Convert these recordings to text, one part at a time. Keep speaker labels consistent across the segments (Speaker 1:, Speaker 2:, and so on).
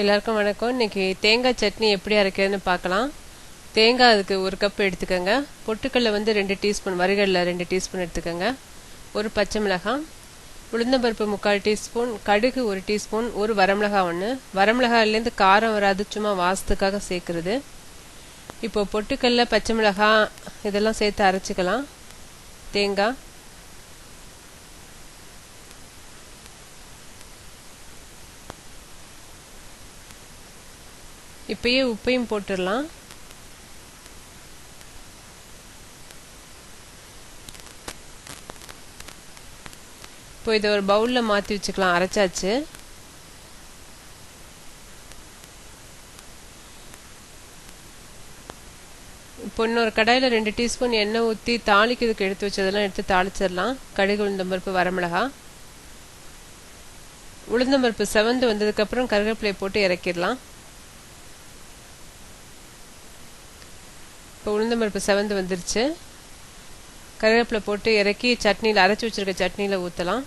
Speaker 1: எல்லாருக்கும் வணக்கம். இன்னைக்கு தேங்காய் சட்னி எப்படி அரைக்கிறதுன்னு பார்க்கலாம். தேங்காய் அதுக்கு ஒரு கப் எடுத்துக்கோங்க. பொட்டுக்கல்ல வந்து ரெண்டு டீஸ்பூன் வறுகடல ரெண்டு டீஸ்பூன் எடுத்துக்கோங்க. ஒரு பச்சை மிளகாய் உளுந்தம்பருப்பு முக்கால் டீஸ்பூன் கடுகு ஒரு டீஸ்பூன் ஒரு வரமிளகாய் ஒன்று வரமிளகாயிலேருந்து காரம் வராது சும்மா வாசத்துக்காக சேர்க்குறது. இப்போ பொட்டுக்கல்ல பச்சை மிளகாய் இதெல்லாம் சேர்த்து அரைச்சிக்கலாம். தேங்காய். இப்பயே உப்பையும் போட்டுடலாம். இப்போ இதை ஒரு பவுலில் மாற்றி வச்சுக்கலாம். அரைச்சாச்சு. இப்போ இன்னொரு கடாயில் ரெண்டு டீஸ்பூன் எண்ணெய் ஊற்றி தாளிக்கிறதுக்கு எடுத்து வச்சதெல்லாம் எடுத்து தாளிச்சிடலாம். கடுகு உளுந்தம்பருப்பு வரமிளகா உளுந்தம்பருப்பு செவந்து வந்ததுக்கப்புறம் கருவேப்பிலையை போட்டு இறக்கிடலாம். இப்போ உளுந்தம்பருப்பு செவந்து வந்துருச்சு. கருவேப்பிலை போட்டு இறக்கி சட்னியில் அரைச்சி வச்சுருக்க சட்னியில் ஊற்றலாம்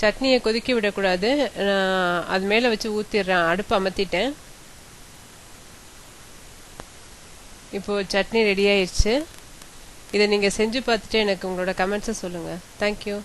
Speaker 1: சட்னியை கொதிக்க விடக்கூடாது. நான் அது மேலே வச்சு ஊற்றிடுறேன் அடுப்பு அமர்த்திட்டேன் இப்போது சட்னி ரெடி ஆயிடுச்சு இதை நீங்கள் செஞ்சு பார்த்துட்டு எனக்கு உங்களோட கமெண்ட்ஸை சொல்லுங்கள் தேங்க்யூ